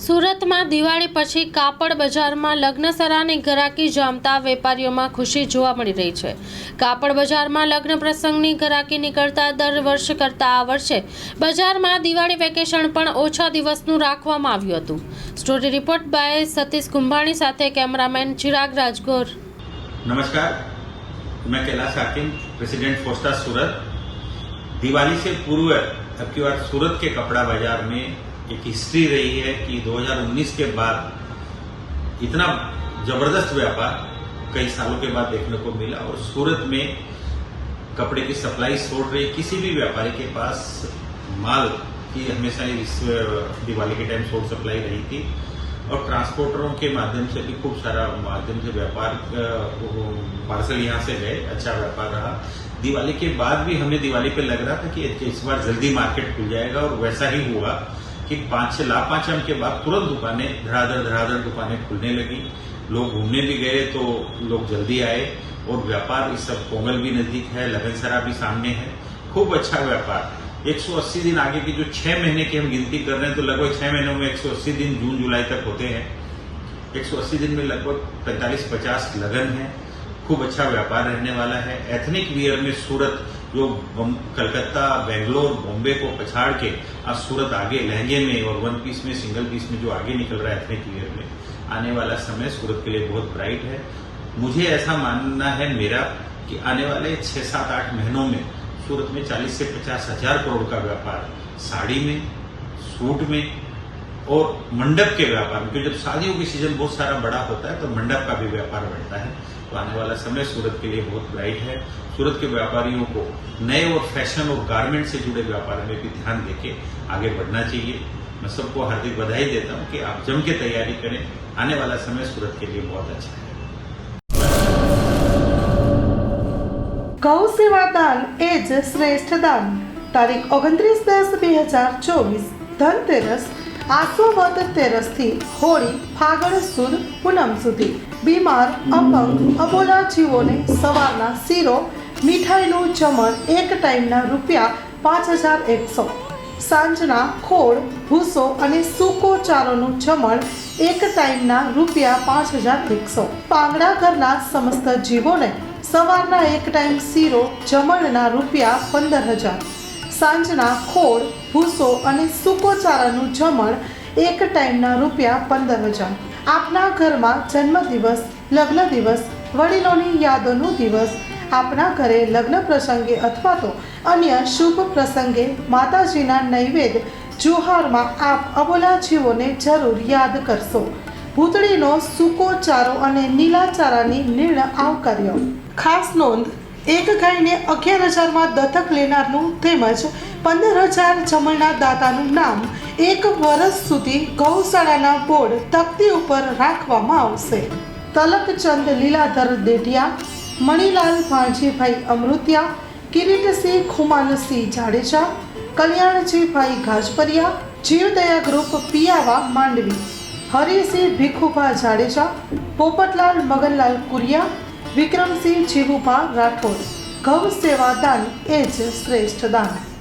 સુરતમાં દિવાળી પછી કાપડ બજારમાં લગ્નસરાની ઘરાકી જામતા વેપારીઓમાં ખુશી જોવા મળી રહી છે કાપડ બજારમાં લગ્ન પ્રસંગની ઘરાકી નીકળતા દર વર્ષ કરતાં આ વર્ષે બજારમાં દિવાળી વેકેશન પણ ઓછા દિવસનું રાખવામાં આવ્યું હતું story report by Satish Kumbhani સાથે કેમેરામેન ચિરાગ રાજગોર नमस्कार मैं कैलाश हाकिम प्रेसिडेंट फोस्टा सूरत दिवाली से पूर्व अब की बार सूरत के कपड़ा बाजार में एक हिस्ट्री रही है कि 2019 के बाद इतना ज़बरदस्त व्यापार कई सालों के बाद देखने को मिला और सूरत में कपड़े की सप्लाई छोड़ रही किसी भी व्यापारी के पास माल की हमेशा इस दिवाली के टाइम शॉर्ट सप्लाई रही थी। और ट्रांसपोर्टरों के माध्यम से भी खूब सारा माध्यम से व्यापार पार्सल यहाँ से गए अच्छा व्यापार रहा। दिवाली के बाद भी हमें दिवाली पे लग रहा था कि इस बार जल्दी मार्केट खुल जाएगा और वैसा ही हुआ। कि पाँच से लाभ पाँचम के बाद तुरंत दुकानें धड़ाधड़ धड़ाधड़ दुकानें खुलने लगी। लोग घूमने भी गए तो लोग जल्दी आए और व्यापार इस सब पोंगल भी नज़दीक है, लगनसरा भी सामने है। खूब अच्छा व्यापार। 180 दिन आगे की जो छह महीने की हम गिनती कर रहे हैं तो लगभग छह महीनों में 180 दिन जून जुलाई तक होते हैं। 180 दिन में लगभग 45-50 लगन है। खूब अच्छा व्यापार रहने वाला है। एथनिक वियर में सूरत जो कलकत्ता, बेंगलोर, बॉम्बे को पछाड़ के आज सूरत आगे लहंगे में और वन पीस में, सिंगल पीस में जो आगे निकल रहा है एथनिक वियर में, आने वाला समय सूरत के लिए बहुत ब्राइट है। मुझे ऐसा मानना है मेरा कि आने वाले छह सात आठ महीनों में सूरत में 40 से पचास हज़ार करोड़ का व्यापार, साड़ी में, सूट में और मंडप के व्यापार में क्योंकि जब शादियों की सीजन बहुत सारा बड़ा होता है तो मंडप का भी व्यापार बढ़ता है तो आने वाला समय सूरत के लिए बहुत ब्राइट है सूरत के व्यापारियों को नए और फैशन और गारमेंट से जुड़े व्यापार में भी ध्यान देके आगे बढ़ना चाहिए मैं सबको हार्दिक बधाई देता हूँ कि आप जम के तैयारी करें आने वाला समय सूरत के लिए बहुत अच्छा है ગૌ સેવા દાન એ જ શ્રેષ્ઠ દાન તારીખ ઓગણત્રીસ દસ બે હજાર ચોવીસ ધનતેરસ આસોવદ તેરસથી હોળી ફાગણ સુદ પૂનમ સુધી. બીમાર, અપંગ, અબોલા જીવોને સવારના શીરો, મીઠાઈનું જમણ એક ટાઈમના રૂપિયા પાંચ હજાર એકસો. સાંજના ખોળ, ભૂસો અને સૂકો ચારોનું જમણ એક ટાઈમના રૂપિયા પાંચ હજાર એકસો. પાંગડા ઘરના સમસ્ત જીવોને સવારના એક ટાઈમ શીરો, જમણના રૂપિયા પંદર હજાર. સાંજના ખોળ, ભૂસો અને સુકોચારાનું જમણ એક ટાઈમના રૂપિયા પંદર હજાર. આપના ઘરમાં જન્મદિવસ, લગ્ન દિવસ, વડીલોની યાદોનો દિવસ, આપના ઘરે લગ્ન પ્રસંગે અથવા તો અન્ય શુભ પ્રસંગે માતાજીના નૈવેદ્ય, જુહારમાં આપ અબોલા જીવોને જરૂર યાદ કરશો. ભૂતળીનો સૂકો ચારો અને નીલા ચારાની નિર્ણય આવકાર્યો. ખાસ નોંધ એક ગાયને અગિયાર હજારમાં દત્તક લેનારનું તેમજ પંદર હજાર જમણના દાતાનું નામ એક વર્ષ સુધી ગૌશાળાના બોર્ડ તકતી ઉપર રાખવામાં આવશે. તલકચંદ લીલાધર દેઢિયા મણિલાલ ભાણજીભાઈ અમૃતિયા, કિરીટસિંહ ખુમાનસિંહ જાડેજા, કલ્યાણજીભાઈ ગાજપરિયા જીવદયા ગ્રુપ પિયાવા માંડવી, હરિસિંહ ભીખુભા જાડેજા, પોપટલાલ મગનલાલ કુરિયા વિક્રમસિંહ જીવુભા રાઠોડ ગૌ સેવા દાન એ જ શ્રેષ્ઠ દાન.